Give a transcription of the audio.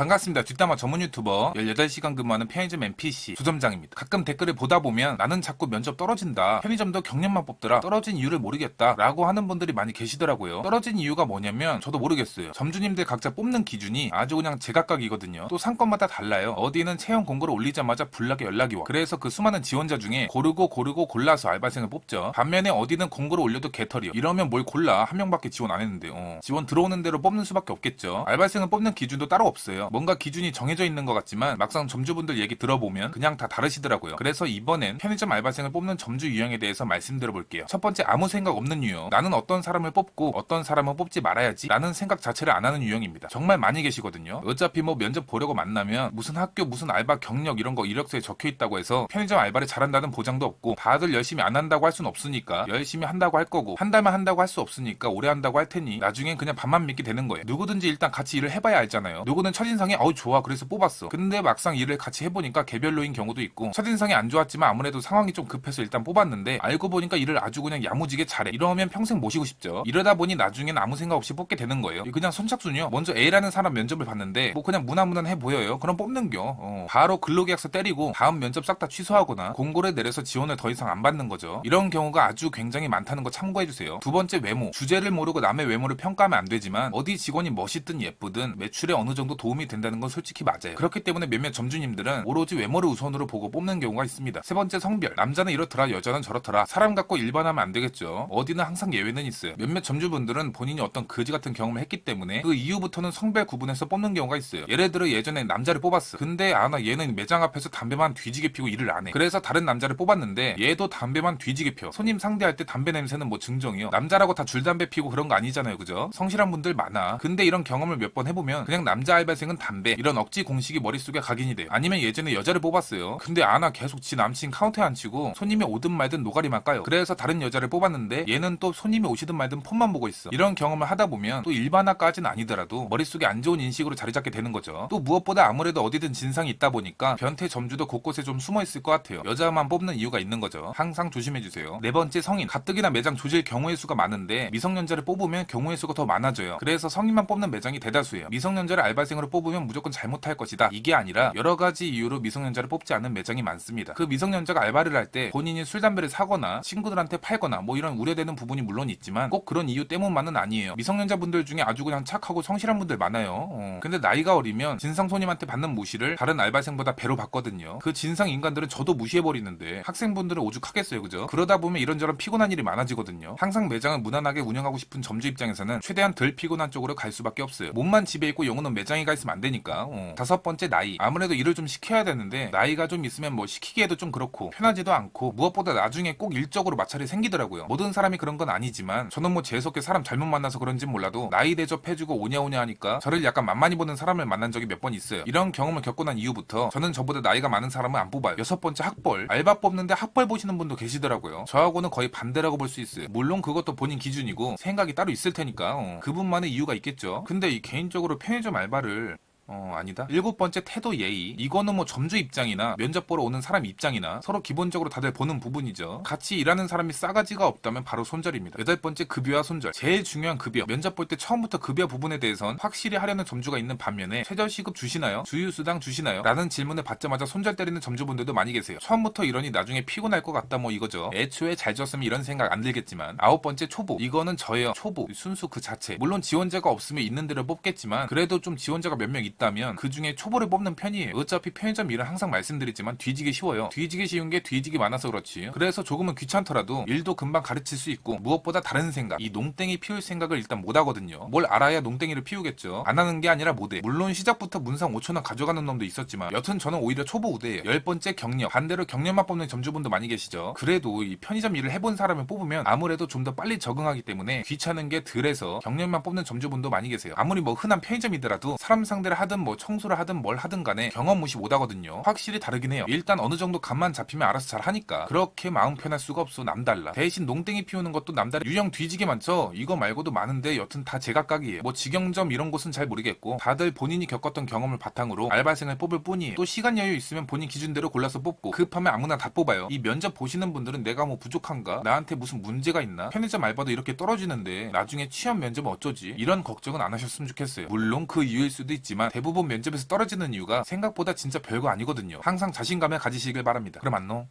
반갑습니다. 뒷담화 전문 유튜버 18시간 근무하는 편의점 NPC 조점장입니다. 가끔 댓글을 보다 보면 나는 자꾸 면접 떨어진다. 편의점도 경력만 뽑더라. 떨어진 이유를 모르겠다. 라고 하는 분들이 많이 계시더라고요. 떨어진 이유가 뭐냐면 저도 모르겠어요. 점주님들 각자 뽑는 기준이 아주 그냥 제각각이거든요. 또 상권마다 달라요. 어디는 채용 공고를 올리자마자 불나게 연락이 와. 그래서 그 수많은 지원자 중에 고르고 고르고 골라서 알바생을 뽑죠. 반면에 어디는 공고를 올려도 개털이요. 이러면 뭘 골라 한 명밖에 지원 안 했는데 어. 지원 들어오는 대로 뽑는 수밖에 없겠죠. 알바생은 뽑는 기준도 따로 없어요. 뭔가 기준이 정해져 있는 것 같지만 막상 점주분들 얘기 들어보면 그냥 다 다르시더라고요. 그래서 이번엔 편의점 알바생을 뽑는 점주 유형에 대해서 말씀드려 볼게요. 첫 번째 아무 생각 없는 유형. 나는 어떤 사람을 뽑고 어떤 사람은 뽑지 말아야지 라는 생각 자체를 안 하는 유형입니다. 정말 많이 계시거든요. 어차피 뭐 면접 보려고 만나면 무슨 학교 무슨 알바 경력 이런 거 이력서에 적혀 있다고 해서 편의점 알바를 잘한다는 보장도 없고 다들 열심히 안 한다고 할순 없으니까 열심히 한다고 할 거고 한 달만 한다고 할 수 없으니까 오래 한다고 할 테니 나중엔 그냥 밥만 믿게 되는 거예요. 누구든지 일단 같이 일을 해봐야 알잖아요. 누구는 첫인상 에 어우 좋아 그래서 뽑았어. 근데 막상 일을 같이 해보니까 개별로인 경우도 있고 첫인상이 안 좋았지만 아무래도 상황이 좀 급해서 일단 뽑았는데 알고 보니까 일을 아주 그냥 야무지게 잘해. 이러면 평생 모시고 싶죠. 이러다 보니 나중엔 아무 생각 없이 뽑게 되는 거예요. 그냥 선착순이요. 먼저 A라는 사람 면접을 봤는데 뭐 그냥 무난무난해 보여요. 그럼 뽑는겨. 어. 바로 근로계약서 때리고 다음 면접 싹 다 취소하거나 공고를 내려서 지원을 더 이상 안 받는 거죠. 이런 경우가 아주 굉장히 많다는 거 참고해주세요. 두 번째 외모. 주제를 모르고 남의 외모를 평가하면 안 되지만 어디 직원이 멋있든 예쁘든 매출에 어느 정도 도움이 된다는 건 솔직히 맞아요. 그렇기 때문에 몇몇 점주님들은 오로지 외모를 우선으로 보고 뽑는 경우가 있습니다. 세 번째 성별. 남자는 이렇더라 여자는 저렇더라. 사람 갖고 일반하면 안 되겠죠. 어디는 항상 예외는 있어요. 몇몇 점주분들은 본인이 어떤 거지 같은 경험을 했기 때문에 그 이후부터는 성별 구분해서 뽑는 경우가 있어요. 예를 들어 예전에 남자를 뽑았어. 근데 아 나 얘는 매장 앞에서 담배만 뒤지게 피고 일을 안 해. 그래서 다른 남자를 뽑았는데 얘도 담배만 뒤지게 펴. 손님 상대할 때 담배 냄새는 뭐 증정이요. 남자라고 다 줄담배 피고 그런 거 아니잖아요. 그죠? 성실한 분들 많아. 근데 이런 경험을 몇 번 해보면 그냥 남자 알바생은 담배 이런 억지 공식이 머릿속에 각인이 돼요. 아니면 예전에 여자를 뽑았어요. 근데 아나 계속 지 남친 카운터에 앉히고 손님이 오든 말든 노가리만 까요. 그래서 다른 여자를 뽑았는데 얘는 또 손님이 오시든 말든 폰만 보고 있어. 이런 경험을 하다 보면 또 일반화까지는 아니더라도 머릿속에 안 좋은 인식으로 자리 잡게 되는 거죠. 또 무엇보다 아무래도 어디든 진상이 있다 보니까 변태 점주도 곳곳에 좀 숨어 있을 것 같아요. 여자만 뽑는 이유가 있는 거죠. 항상 조심해 주세요. 네 번째 성인. 가뜩이나 매장 조질 경우의 수가 많은데 미성년자를 뽑으면 경우의 수가 더 많아져요. 그래서 성인만 뽑는 매장이 대다수예요. 미성년자를 알바생으로 뽑 으면 무조건 잘못할 것이다. 이게 아니라 여러 가지 이유로 미성년자를 뽑지 않는 매장이 많습니다. 그 미성년자가 알바를 할 때 본인이 술 담배를 사거나 친구들한테 팔거나 뭐 이런 우려되는 부분이 물론 있지만 꼭 그런 이유 때문만은 아니에요. 미성년자분들 중에 아주 그냥 착하고 성실한 분들 많아요. 어. 근데 나이가 어리면 진상 손님한테 받는 무시를 다른 알바생보다 배로 받거든요. 그 진상 인간들은 저도 무시해버리는데 학생분들은 오죽하겠어요, 그죠? 그러다 보면 이런저런 피곤한 일이 많아지거든요. 항상 매장을 무난하게 운영하고 싶은 점주 입장에서는 최대한 덜 피곤한 쪽으로 갈 수밖에 없어요. 몸만 집에 있고 영혼은 매장에 가 있으면 안 되니까. 어. 다섯 번째 나이. 아무래도 일을 좀 시켜야 되는데 나이가 좀 있으면 뭐 시키기에도 좀 그렇고 편하지도 않고 무엇보다 나중에 꼭 일적으로 마찰이 생기더라고요. 모든 사람이 그런 건 아니지만 저는 뭐 재수없게 사람 잘못 만나서 그런진 몰라도 나이 대접해주고 오냐오냐 하니까 저를 약간 만만히 보는 사람을 만난 적이 몇 번 있어요. 이런 경험을 겪고 난 이후부터 저는 저보다 나이가 많은 사람을 안 뽑아요. 여섯 번째 학벌. 알바 뽑는데 학벌 보시는 분도 계시더라고요. 저하고는 거의 반대라고 볼 수 있어요. 물론 그것도 본인 기준이고 생각이 따로 있을 테니까 어, 그분만의 이유가 있겠죠. 근데 이 개인적으로 편의점 알바를 어, 아니다. 일곱 번째 태도 예의. 이거는 뭐 점주 입장이나 면접 보러 오는 사람 입장이나 서로 기본적으로 다들 보는 부분이죠. 같이 일하는 사람이 싸가지가 없다면 바로 손절입니다. 여덟 번째 급여와 손절. 제일 중요한 급여. 면접 볼 때 처음부터 급여 부분에 대해선 확실히 하려는 점주가 있는 반면에 최저 시급 주시나요? 주유수당 주시나요? 라는 질문을 받자마자 손절 때리는 점주분들도 많이 계세요. 처음부터 이러니 나중에 피곤할 것 같다 뭐 이거죠. 애초에 잘 줬으면 이런 생각 안 들겠지만 아홉 번째 초보. 이거는 저예요. 초보. 순수 그 자체. 물론 지원자가 없으면 있는 대로 뽑겠지만 그래도 좀 지원자가 몇 명 있다 면 그 중에 초보를 뽑는 편이에요. 어차피 편의점 일은 항상 말씀드리지만 뒤지기 쉬워요. 뒤지기 쉬운 게 뒤지기 많아서 그렇지. 그래서 조금은 귀찮더라도 일도 금방 가르칠 수 있고 무엇보다 다른 생각, 이 농땡이 피울 생각을 일단 못 하거든요. 뭘 알아야 농땡이를 피우겠죠. 안 하는 게 아니라 못해. 물론 시작부터 문상 5천원 가져가는 놈도 있었지만 여튼 저는 오히려 초보 우대예요. 열 번째 경력. 반대로 경력만 뽑는 점주분도 많이 계시죠. 그래도 이 편의점 일을 해본 사람을 뽑으면 아무래도 좀 더 빨리 적응하기 때문에 귀찮은 게 덜해서 경력만 뽑는 점주분도 많이 계세요. 아무리 뭐 흔한 편의점이더라도 사람 상대를 하든 뭐 청소를 하든 뭘 하든 간에 경험 무시 못 하거든요. 확실히 다르긴 해요. 일단 어느 정도 감만 잡히면 알아서 잘 하니까 그렇게 마음 편할 수가 없어 남달라. 대신 농땡이 피우는 것도 남달라. 유형 뒤지게 많죠. 이거 말고도 많은데 여튼 다 제각각이에요. 뭐 직영점 이런 곳은 잘 모르겠고 다들 본인이 겪었던 경험을 바탕으로 알바생을 뽑을 뿐이에요. 또 시간 여유 있으면 본인 기준대로 골라서 뽑고 급하면 아무나 다 뽑아요. 이 면접 보시는 분들은 내가 뭐 부족한가? 나한테 무슨 문제가 있나? 편의점 알바도 이렇게 떨어지는데 나중에 취업 면접은 어쩌지? 이런 걱정은 안 하셨으면 좋겠어요. 물론 그 이유일 수도 있지만 대부분 면접에서 떨어지는 이유가 생각보다 진짜 별거 아니거든요. 항상 자신감을 가지시길 바랍니다. 그럼 안녕.